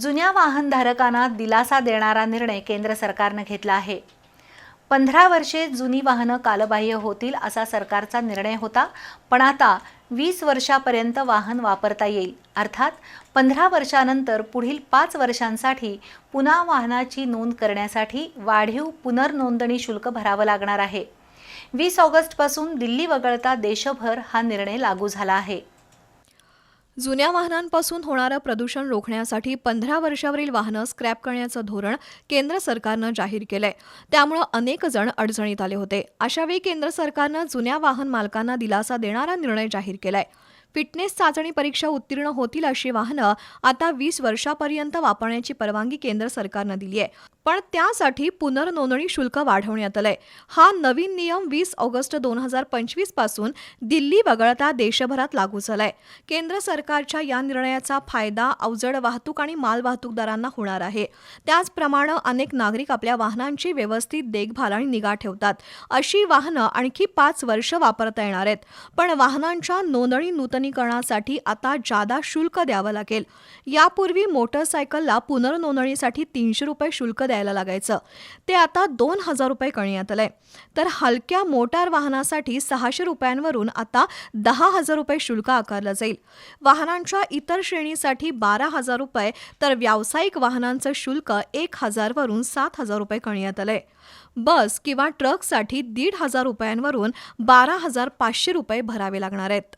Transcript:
जुन्या वाहनधारकांना दिलासा देणारा निर्णय केंद्र सरकारनं घेतला आहे. पंधरा वर्षे जुनी वाहनं कालबाह्य होतील असा सरकारचा निर्णय होता पण आता वीस वर्षापर्यंत वाहन वापरता येईल. अर्थात पंधरा वर्षानंतर पुढील पाच वर्षांसाठी पुन्हा वाहनाची नोंद करण्यासाठी वाढीव पुनर्नोंदणी शुल्क भरावं लागणार आहे. वीस ऑगस्टपासून दिल्ली वगळता देशभर हा निर्णय लागू झाला आहे. जुन्या वाहनांपासून होणारं प्रदूषण रोखण्यासाठी पंधरा वर्षावरील वाहनं स्क्रॅप करण्याचं धोरण केंद्र सरकारनं जाहीर केलंय. त्यामुळं अनेक जण अडचणीत आले होते. अशावेळी केंद्र सरकारनं जुन्या वाहन मालकांना दिलासा देणारा निर्णय जाहीर केलाय. फिटनेस चाचणी परीक्षा उत्तीर्ण होतील अशी वाहनं आता वीस वर्षापर्यंत वापरण्याची परवानगी केंद्र सरकारनं दिली आहे. पण त्यासाठी पुनर्नोंदणी शुल्क वाढवण्यात आलंय. हा नवीन नियम वीस ऑगस्ट दोन हजार पंचवीसपासून दिल्ली वगळता देशभरात लागू झालाय. केंद्र सरकारच्या या निर्णयाचा फायदा अवजड वाहतूक आणि माल वाहतूकदारांना होणार आहे. त्याचप्रमाणे अनेक नागरिक आपल्या वाहनांची व्यवस्थित देखभाल आणि निगा ठेवतात. अशी वाहनं आणखी पाच वर्ष वापरता येणार आहेत. पण वाहनांच्या नोंदणी नूतनीकरणासाठी आता जादा शुल्क द्यावं लागेल. यापूर्वी मोटरसायकलला पुनर्नोंदणीसाठी तीनशे रुपये शुल्क द्यायला लागायचं. ते आता दोन हजार रुपये करण्यात आलंय. तर हलक्या मोटार वाहनासाठी सहाशे रुपयांवरून आता दहा हजार रुपये शुल्क आकारलं जाईल. वाहनांच्या इतर श्रेणीसाठी बारा हजार रुपये तर व्यावसायिक वाहनांचं शुल्क एक हजारवरून सात हजार रुपये करण्यात आलंय. बस किंवा ट्रकसाठी दीड हजार रुपयांवरून बारा हजार पाचशे रुपये भरावे लागणार आहेत.